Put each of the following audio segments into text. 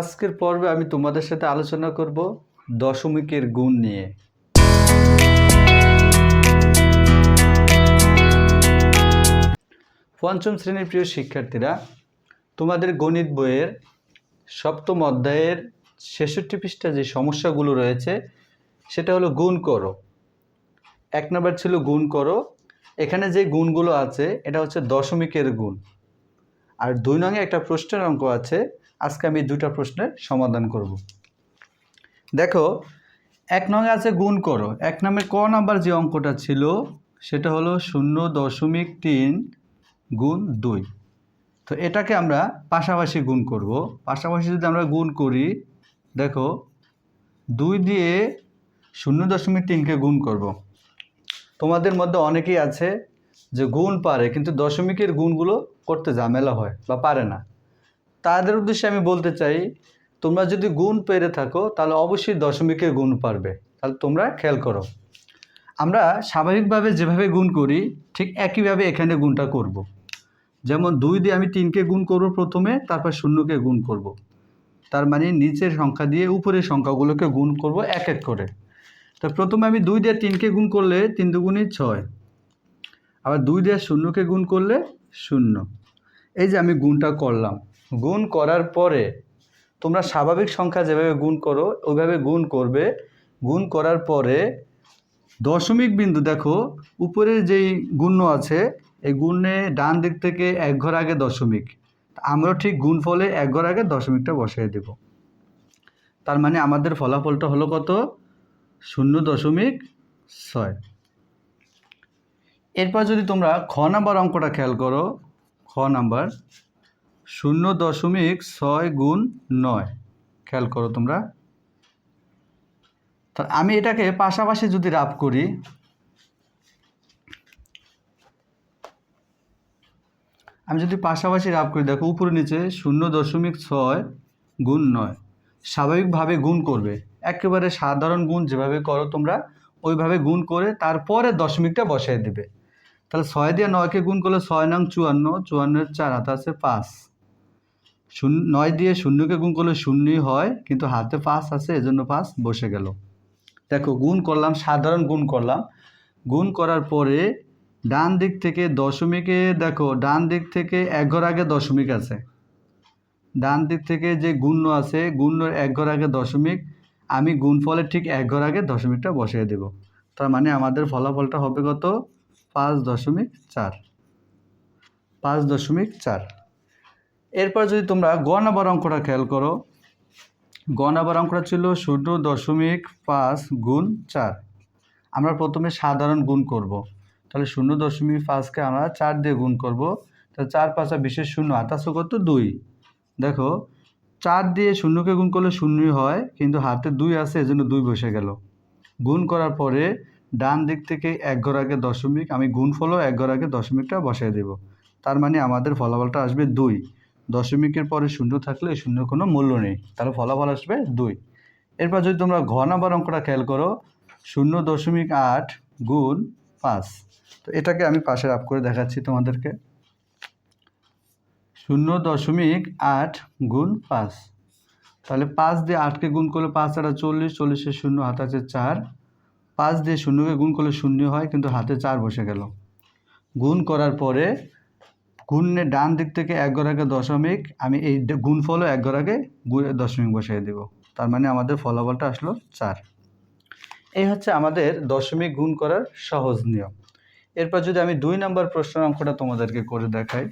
আজকের পর্বে আমি তোমাদের সাথে আলোচনা করব দশমিকের গুণ নিয়ে। পঞ্চম শ্রেণির প্রিয় শিক্ষার্থীরা, তোমাদের গণিত বইয়ের সপ্তম অধ্যায়ের ছেষট্টি পৃষ্ঠা যে সমস্যাগুলো রয়েছে, সেটা হলো গুণ করো। এক নম্বর ছিল গুণ করো। এখানে যে গুণগুলো আছে, এটা হচ্ছে দশমিকের গুণ। আর দুই নঙে একটা প্রশ্নের অঙ্ক আছে আজকে আমি দুইটা প্রশ্নের সমাধান করব। দেখো, এক নঙে আছে গুণ করো। এক নামে ক নাম্বার যে অঙ্কটা ছিল, সেটা হলো শূন্য দশমিক তিন গুণ দুই। তো এটাকে আমরা পাশাপাশি গুণ করব। পাশাপাশি যদি আমরা গুণ করি, দেখো, দুই দিয়ে শূন্য দশমিক তিনকে গুণ করব। তোমাদের মধ্যে অনেকেই আছে যে গুণ পারে, কিন্তু দশমিকের গুণগুলো করতে ঝামেলা হয় বা পারে না। তাদের উদ্দেশ্যে আমি বলতে চাই, তোমরা যদি গুণ পেরে থাকো, তাহলে অবশ্যই দশমিকের গুণ পারবে। তাহলে তোমরা খেয়াল করো। আমরা স্বাভাবিকভাবে যেভাবে গুণ করি, ঠিক একইভাবে এখানে গুণটা করব। যেমন দুই দিয়ে আমি তিনকে গুণ করব প্রথমে, তারপর শূন্যকে গুণ করব। তার মানে নিচের সংখ্যা দিয়ে উপরের সংখ্যাগুলোকে গুণ করব এক এক করে। তো প্রথমে আমি দুই দিয়ে তিনকে গুণ করলে তিন দুগুণই ছয়। আবার দুই দিয়ে শূন্যকে গুণ করলে শূন্য। এই যে আমি গুণটা করলাম। গুণ করার পরে তোমরা স্বাভাবিক সংখ্যা যেভাবে গুণ করো, ওইভাবে গুণ করবে। গুণ করার পরে দশমিক বিন্দু দেখো, উপরে যেই গুণ্য আছে, এই গুণে ডান দিক থেকে এক ঘর আগে দশমিক। আমরা ঠিক গুণ ফলে এক ঘর আগে দশমিকটা বসিয়ে দেব। তার মানে আমাদের ফলাফলটা হলো কত? শূন্য দশমিক ছয়। এরপর যদি তোমরা খ নাম্বার অঙ্কটা খেয়াল করো, খ নাম্বার শূন্য দশমিক ছয় গুণ নয়। খেয়াল করো তোমরা। আমি এটাকে পাশাপাশি যদি রাপ করি, আমি যদি পাশাপাশি রাপ করি, দেখো উপরে নিচে শূন্য দশমিক ছয় গুণ নয়। স্বাভাবিকভাবে গুণ করবে। একেবারে সাধারণ গুণ যেভাবে করো তোমরা, ওইভাবে গুণ করে তারপরে দশমিকটা বসাই দেবে। তাহলে ছয় দিয়ে নয়কে গুণ করলে ছয় নং চুয়ান্ন, চুয়ান্নের চার হাতে আছে পাঁচ। শূন্য নয় দিয়ে শূন্যকে গুণ করলে শূন্যই হয়, কিন্তু হাতে পাঁচ আছে, এজন্য পাঁচ বসে গেল। দেখো, গুণ করলাম, সাধারণ গুণ করলাম। গুণ করার পরে ডান দিক থেকে দশমিকে, দেখো, ডান দিক থেকে এক ঘর আগে দশমিক আছে। ডান দিক থেকে যে গুণ্য আছে, গুণ্যর এক ঘর আগে দশমিক, আমি গুণ গুণফলের ঠিক এক ঘর আগে দশমিকটা বসিয়ে দেব। তার মানে আমাদের ফলাফলটা হবে কত? পাঁচ দশমিক চার। পাঁচ দশমিক চার। এরপর যদি তোমরা গ নাম্বার অঙ্কটা খেয়াল করো, গ নাম্বার অঙ্কটা ছিল শূন্য দশমিক পাঁচ গুণ চার। আমরা প্রথমে সাধারণ গুণ করব। তাহলে শূন্য দশমিক পাঁচকে আমরা চার দিয়ে গুণ করব। তাহলে চার পাঁচা বিশেষ শূন্য, আঠাশো কত? দুই। দেখো, চার দিয়ে শূন্যকে গুণ করলে শূন্যই হয়, কিন্তু হাতে দুই আছে, এজন্য দুই বসে গেল। গুণ করার পরে ডান দিক থেকে এক ঘর আগে দশমিক, আমি গুণ ফলও এক ঘর আগে দশমিকটা বসাই দেব। তার মানে আমাদের ফলাফলটা আসবে দুই। দশমিকের পরে শূন্য থাকলে শূন্য কোনো মূল্য নেই। তাহলে ফলাফল আসবে দুই। এরপর যদি তোমরা ঘ নাম্বার অঙ্কটা খেয়াল করো, শূন্য দশমিক আট গুণ পাঁচ। তো এটাকে আমি পাশে আপ করে দেখাচ্ছি তোমাদেরকে। শূন্য দশমিক আট গুণ পাঁচ। তাহলে পাঁচ দিয়ে আটকে গুণ করলে পাঁচ আটা চল্লিশ চল্লিশের শূন্য, হাত আছে চার। পাঁচ দিয়ে শূন্যকে গুণ করলে শূন্য হয়, কিন্তু হাতে চার বসে গেল। গুণ করার পরে গুণে ডান দিক থেকে এক ঘর আগে দশমিক, আমি এই গুণফলও এক ঘর আগে দশমিক বসিয়ে দেব। তার মানে আমাদের ফলাফলটা আসলো চার। এই হচ্ছে আমাদের দশমিক গুণ করার সহজ নিয়ম। এরপর যদি আমি দুই নাম্বার প্রশ্নের অঙ্কটা তোমাদেরকে করে দেখাই।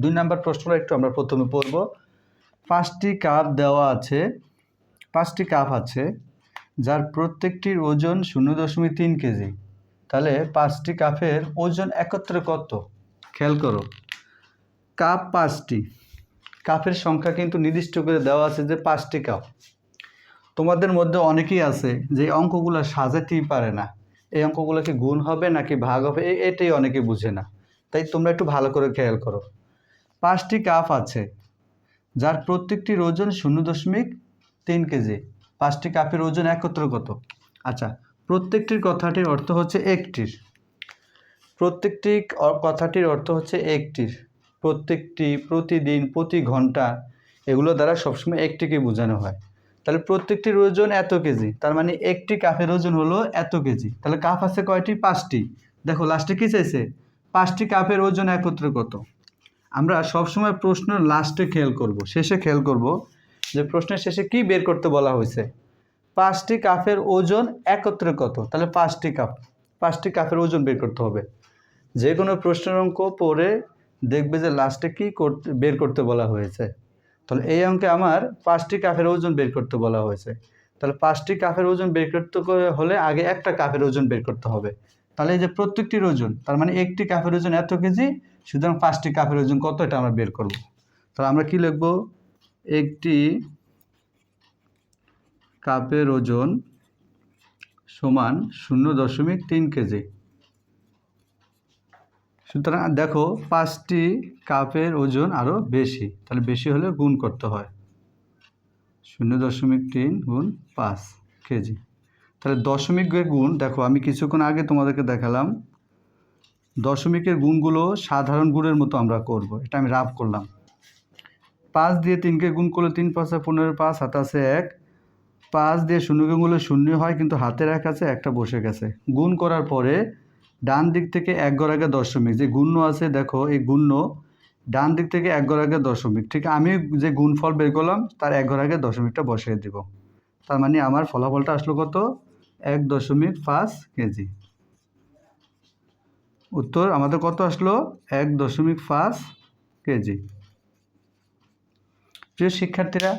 দুই নাম্বার প্রশ্নটা একটু আমরা প্রথমে পড়ব। পাঁচটি কাপ দেওয়া আছে, পাঁচটি কাপ আছে, যার প্রত্যেকটির ওজন শূন্য দশমিক তিন কেজি। তাহলে পাঁচটি কাপের ওজন একত্রে কত? খেয়াল করো। কাপ পাঁচটি। কাপের সংখ্যা কিন্তু নির্দিষ্ট করে দেওয়া আছে যে পাঁচটি কাপ। তোমাদের মধ্যে অনেকেই আছে যে অঙ্কগুলো সাজাতেই পারে না। এই অঙ্কগুলোকে গুণ হবে নাকি ভাগ হবে? এটাই অনেকে বুঝে না। তাই তোমরা একটু ভালো করে খেয়াল করো। পাঁচটি কাপ আছে, যার প্রত্যেকটির ওজন শূন্য দশমিক তিন কেজি। পাঁচটি কাপের ওজন একত্র কত? আচ্ছা প্রত্যেকটির কথাটির অর্থ হচ্ছে একটির। প্রত্যেকটি কথাটির অর্থ হচ্ছে একটির। প্রত্যেকটি প্রতিদিন, প্রতি ঘণ্টা এগুলো দ্বারা সবসময় একটিকে বোঝানো হয়। তাহলে প্রত্যেকটির ওজন এত কেজি, তার মানে একটি কাপের ওজন হলো এত কেজি। তাহলে কাপ আছে কয়টি? পাঁচটি। দেখো লাস্টে কী চাইছে? পাঁচটি কাপের ওজন একত্রে কত? আমরা সবসময় প্রশ্ন লাস্টে খেয়াল করব, শেষে খেয়াল করব যে প্রশ্নের শেষে কি বের করতে বলা হয়েছে? পাঁচটি কাপের ওজন একত্রে কত? তাহলে পাঁচটি কাপ পাঁচটি কাপের ওজন বের করতে হবে। যে কোনো প্রশ্নের অঙ্ক পড়ে দেখবে যে লাস্টে কি করতে, বের করতে বলা হয়েছে। তাহলে এই অঙ্কে আমার পাঁচটি কাপের ওজন বের করতে বলা হয়েছে। তাহলে পাঁচটি কাপের ওজন বের করতে হলে আগে একটা কাপের ওজন বের করতে হবে। তাহলে এই যে প্রত্যেকটির ওজন, তার মানে একটি কাপের ওজন এত কেজি, সুতরাং পাঁচটি কাপের ওজন কত এটা আমরা বের করব? তাহলে আমরা কি লিখব? একটি কাপের ওজন সমান শূন্য দশমিক তিন কেজি। সুতরাং দেখো পাঁচটি কাপের ওজন আরও বেশি, তাহলে বেশি হলে গুণ করতে হয়। শূন্য দশমিক তিন গুণ পাঁচ কেজি। তাহলে দশমিকের গুণ, দেখো আমি কিছুক্ষণ আগে তোমাদেরকে দেখালাম, দশমিকের গুণগুলো সাধারণ গুণের মতো আমরা করব, এটা আমি রাফ করলাম। পাঁচ দিয়ে তিনকে গুণ করলে তিন পাঁচে পনেরো, পাঁচ হাতাশে এক। পাঁচ দিয়ে শূন্যকে গুণ করলে শূন্য হয়, কিন্তু হাতের এক আছে, একটা বসে গেছে। গুণ করার পরে ডান দিক থেকে এক ঘর আগে দশমিক। যে গুণ্য আছে, দেখো, এই গুণ্য ডান দিক থেকে এক ঘর আগে দশমিক। ঠিক, আমি যে গুণফল বের করলাম, তার এক ঘর আগে দশমিকটা বসিয়ে দিব। তার মানে আমার ফলাফলটা আসলো কত? এক দশমিক পাঁচ কেজি। উত্তর আমাদের কত আসলো? এক দশমিক পাঁচ কেজি। প্রিয় শিক্ষার্থীরা,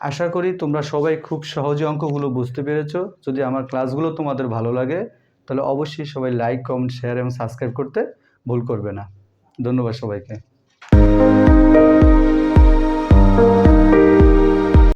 আশা করি তোমরা সবাই খুব সহজে অঙ্কগুলো বুঝতে পেরেছ। যদি আমার ক্লাসগুলো তোমাদের ভালো লাগে তাহলে অবশ্যই সবাই লাইক কমেন্ট শেয়ার এবং সাবস্ক্রাইব করতে ভুল করবে না। ধন্যবাদ সবাইকে।